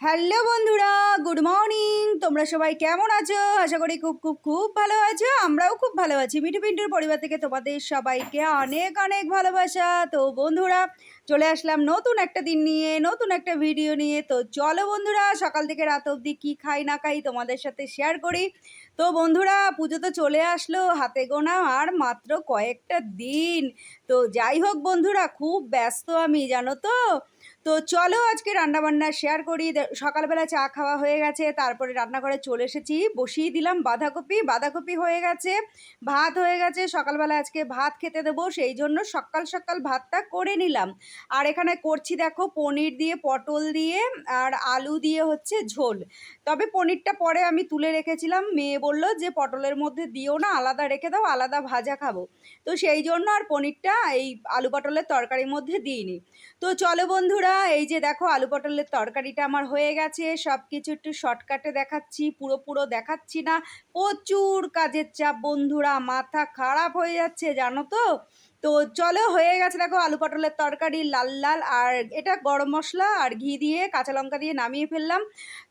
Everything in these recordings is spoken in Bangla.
হ্যালো বন্ধুরা, গুড মর্নিং। তোমরা সবাই কেমন আছো? আশা করি খুব খুব খুব ভালো আছো। আমরাও খুব ভালো আছি। মিঠু পিন্টুর পরিবার থেকে তোমাদের সবাইকে অনেক অনেক ভালোবাসা। তো বন্ধুরা চলে আসলাম নতুন একটা দিন নিয়ে, নতুন একটা ভিডিও নিয়ে। তো চলো বন্ধুরা, সকাল থেকে রাত অবধি কী খাই না খাই তোমাদের সাথে শেয়ার করি। তো বন্ধুরা, পুজো তো চলে আসলো, হাতে গোনা আর মাত্র কয়েকটা দিন। তো যাই হোক বন্ধুরা, খুব ব্যস্ত আমি, জানো তো? তো চলো আজকে রান্নাবান্না শেয়ার করি। সকালবেলা চা খাওয়া হয়ে গেছে, তারপরে রান্নাঘরে চলে এসেছি। বসিয়ে দিলাম বাঁধাকপি বাঁধাকপি হয়ে গেছে, ভাত হয়ে গেছে। সকালবেলা আজকে ভাত খেতে দেবো, সেই জন্য সকাল সকাল ভাতটা করে নিলাম। আর এখানে করছি দেখো পনির দিয়ে, পটল দিয়ে আর আলু দিয়ে হচ্ছে ঝোল। তবে পনিরটা পরে আমি তুলে রেখেছিলাম। মেয়ে বলল যে, পটলের মধ্যে দিও না, আলাদা রেখে দাও, আলাদা ভাজা খাব। তো সেই জন্য আর পনিরটা এই আলু পটলের তরকারির মধ্যে দিইনি। তো চলো বন্ধুরা, এই যে দেখো আলু পটলের তরকারিটা আমার হয়ে গেছে। সব কিছু একটু শর্টকাটে দেখাচ্ছি পুরো পুরো দেখাচ্ছি না। প্রচুর কাজের চাপ বন্ধুরা, মাথা খারাপ হয়ে যাচ্ছে, জানো তো? তো চলো হয়ে গেছে দেখো আলু পটলের তরকারি। লাল লাল, আর এটা গরম মশলা আর ঘি দিয়ে, কাঁচা লঙ্কা দিয়ে নামিয়ে ফেললাম।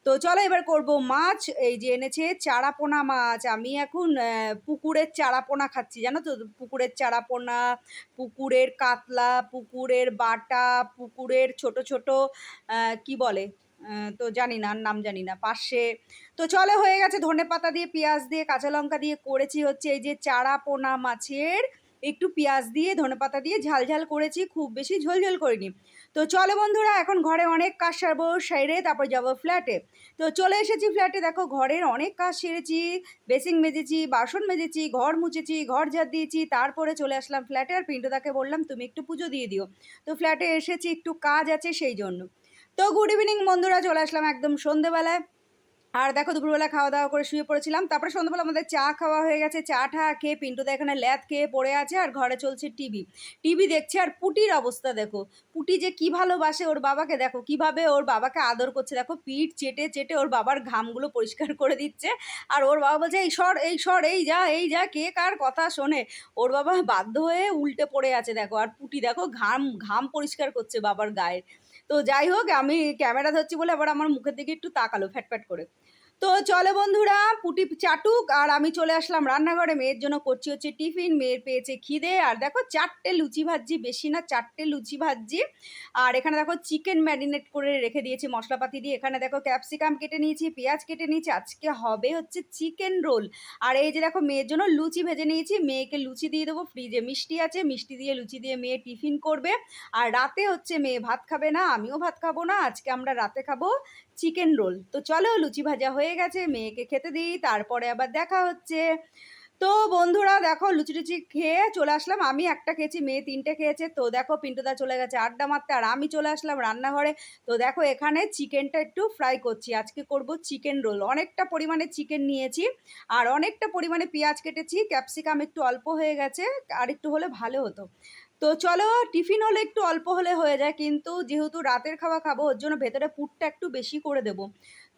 তো চলো এবার করব মাছ। এই যে এনেছে চারাপোনা মাছ। আমি এখন পুকুরের চারাপোনা খাচ্ছি, জানো তো? পুকুরের চারাপোনা, পুকুরের কাতলা, পুকুরের বাটা, পুকুরের ছোট ছোট কি বলে? তো জানি না নাম জানি না, পাশে। তো চলে হয়ে গেছে ধনে পাতা দিয়ে, পেঁয়াজ দিয়ে, কাঁচা লঙ্কা দিয়ে করেছি হচ্ছে এই যে চারা পোনা মাছের একটু পেঁয়াজ দিয়ে ধনে পাতা দিয়ে ঝাল ঝাল করেছি, খুব বেশি ঝোল ঝোল করিনি। তো চলো বন্ধুরা, এখন ঘরে অনেক কাজ সারবো সেরে তারপর যাব ফ্ল্যাটে। তো চলে এসেছি ফ্ল্যাটে, দেখো ঘরের অনেক কাজ সেরেছি বেসিং মেজেছি, বাসন মেজেছি, ঘর মুছেছি, ঘর ঝাড় দিয়েছি, তারপরে চলে আসলাম ফ্ল্যাটে। আর পিন্টুদাকে বললাম, তুমি একটু পুজো দিয়ে দিও। তো ফ্ল্যাটে এসেছি, একটু কাজ আছে সেই জন্য। তো গুড ইভিনিং বন্ধুরা, চলে আসলাম একদম সন্ধেবেলায়। আর দেখো, দুপুরবেলা খাওয়া দাওয়া করে শুয়ে পড়েছিলাম। তারপরে সন্ধ্যাবেলা আমাদের চা খাওয়া হয়ে গেছে। চা ঠা খেয়ে পিন্টুদা এখানে ল্যাদ খেয়ে পড়ে আছে আর ঘরে চলছে টিভি। টিভি দেখছে আর পুটির অবস্থা দেখো। পুটি যে কি ভালোবাসে ওর বাবাকে দেখো, কীভাবে ওর বাবাকে আদর করছে। দেখো, পিঠ চেটে চেটে ওর বাবার ঘামগুলো পরিষ্কার করে দিচ্ছে। আর ওর বাবা বলছে, এই সর এই সর, এই যা এই যা, কে কার কথা শোনে? ওর বাবা বাধ্য হয়ে উল্টে পড়ে আছে দেখো। আর পুটি দেখো, ঘাম ঘাম পরিষ্কার করছে বাবার গায়ের তো যাই হোক, আমি ক্যামেরা ধরছি বলে আবার আমার মুখের দিকে একটু তাকালো ফ্যাটফ্যাট করে। তো চলে বন্ধুরা, পুটি চাটুক আর আমি চলে আসলাম রান্নাঘরে। মেয়ের জন্য করছি হচ্ছে টিফিন, মেয়ের পেয়েছে খিদে। আর দেখো চারটে লুচি ভাজি বেশি না, চারটে লুচি ভাজি আর এখানে দেখো চিকেন ম্যারিনেট করে রেখে দিয়েছি মশলাপাতি দিয়ে। এখানে দেখো ক্যাপসিকাম কেটে নিয়েছি, পেঁয়াজ কেটে নিয়েছি। আজকে হবে হচ্ছে চিকেন রোল আর এই যে দেখো মেয়ের জন্য লুচি ভেজে নিয়েছি। মেয়েকে লুচি দিয়ে দেবো। ফ্রিজে মিষ্টি আছে, মিষ্টি দিয়ে লুচি দিয়ে মেয়ে টিফিন করবে। আর রাতে হচ্ছে মেয়ে ভাত খাবে না, আমিও ভাত খাব না। আজকে আমরা রাতে খাব চিকেন রোল তো চলো লুচি ভাজা হয়ে গেছে, মেয়েকে খেতে দিই, তারপরে আবার দেখা হচ্ছে। তো বন্ধুরা দেখো লুচি টুচি খেয়ে চলে আসলাম। আমি একটা খেয়েছি, মেয়ে তিনটে খেয়েছে। তো দেখো, পিন্টুদা চলে গেছে আড্ডা মারতে আর আমি চলে আসলাম রান্নাঘরে। তো দেখো, এখানে চিকেনটা একটু ফ্রাই করছি। আজকে করব চিকেন রোল। অনেকটা পরিমাণে চিকেন নিয়েছি আর অনেকটা পরিমাণে পেঁয়াজ কেটেছি। ক্যাপসিকাম একটু অল্প হয়ে গেছে, আর একটু হলে ভালো হতো। তো চলো, টিফিন হলে একটু অল্প হলে হয়ে যায়, কিন্তু যেহেতু রাতের খাওয়া খাব, ওর জন্য ভেতরে পুরটা একটু বেশি করে দেবো।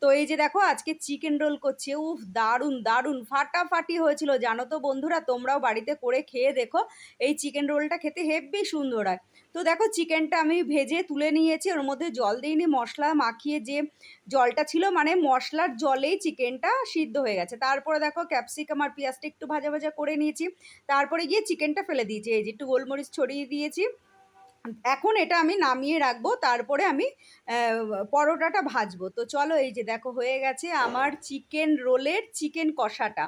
তো এই যে দেখো, আজকে চিকেন রোল করছে। উফ, দারুণ দারুণ, ফাটাফাটি হয়েছিল। জানো তো বন্ধুরা, তোমরাও বাড়িতে করে খেয়ে দেখো, এই চিকেন রোলটা খেতে হেব্বি সুন্দর হয়। তো দেখো চিকেনটা আমি ভেজে তুলে নিয়েছি, ওর মধ্যে জল দিইনি মশলা মাখিয়ে যে জলটা ছিল মানে মশলার জলেই চিকেনটা সিদ্ধ হয়ে গেছে। তারপরে দেখো ক্যাপসিকাম আর পেঁয়াজটা একটু ভাজা ভাজা করে নিয়েছি। তারপরে গিয়ে চিকেনটা ফেলে দিয়েছি। এই যে একটু গোলমরিচ ছড়িয়ে দিয়েছি। এখন এটা আমি নামিয়ে রাখব, তারপরে আমি পরোটাটা ভাজবো। তো চলো এই যে দেখো হয়ে গেছে আমার চিকেন রোলের চিকেন কষাটা।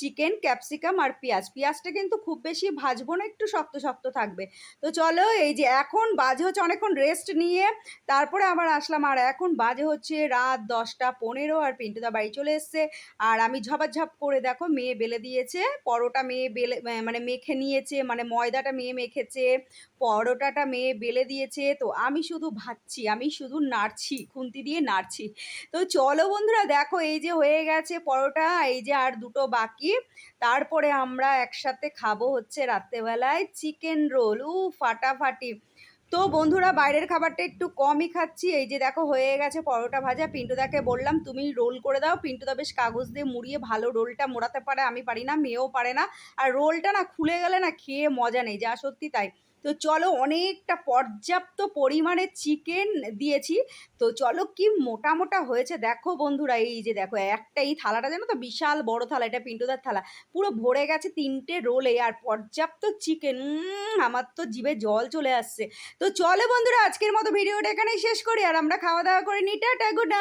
চিকেন ক্যাপসিকাম আর পেঁয়াজ। পেঁয়াজটা কিন্তু খুব বেশি ভাজবো না, একটু শক্ত শক্ত থাকবে। তো চলো, এই যে এখন বাজে হচ্ছে অনেকক্ষণ রেস্ট নিয়ে, তারপরে আবার আসলাম। আর এখন বাজে হচ্ছে রাত দশটা পনেরো আর পিন্টুদা বাড়ি চলে এসছে। আর আমি ঝপাঝপ করে দেখো, মেয়ে বেলে দিয়েছে, পরোটা মেয়ে বেলে মানে মেখে নিয়েছে মানে ময়দাটা মেয়ে মেখেছে, পরোটাটা মেয়ে বেলে দিয়েছে। তো আমি শুধু ভাজছি, আমি শুধু নাড়ছি, খুন্তি দিয়ে নাড়ছি। তো চলো বন্ধুরা, দেখো এই যে হয়ে গেছে পরোটা, এই যে আর দুটো বাকি তারপরে আমরা একসাথে খাব হচ্ছে রাত্রেবেলায় চিকেন রোল। উ ফাটাফাটি। তো বন্ধুরা, বাইরের খাবারটা একটু কমই খাচ্ছি। এই যে দেখো, হয়ে গেছে পরোটা ভাজা। পিন্টুদাকে বললাম, তুমি রোল করে দাও। পিন্টুদা বেশ কাগজ দিয়ে মুড়িয়ে ভালো রোলটা মোড়াতে পারে, আমি পারি না, মেয়েও পারে না। আর রোলটা না খুলে গেলে না খেয়ে মজা নেই, যা সত্যি তাই। তো চলো অনেকটা পর্যাপ্ত পরিমাণে চিকেন দিয়েছি। তো চলো কি মোটা মোটা হয়েছে দেখো বন্ধুরা, এই যে দেখো একটা এই থালাটা জানো তো বিশাল বড় থালা, এটা পিন্টুদার থালা, পুরো ভরে গেছে তিনটে রোলে আর পর্যাপ্ত চিকেন আমার তো জিভে জল চলে আসছে। তো চলো বন্ধুরা, আজকের মতো ভিডিওটা এখানেই শেষ করি, আর আমরা খাওয়া দাওয়া করে নিই, টাটা গুড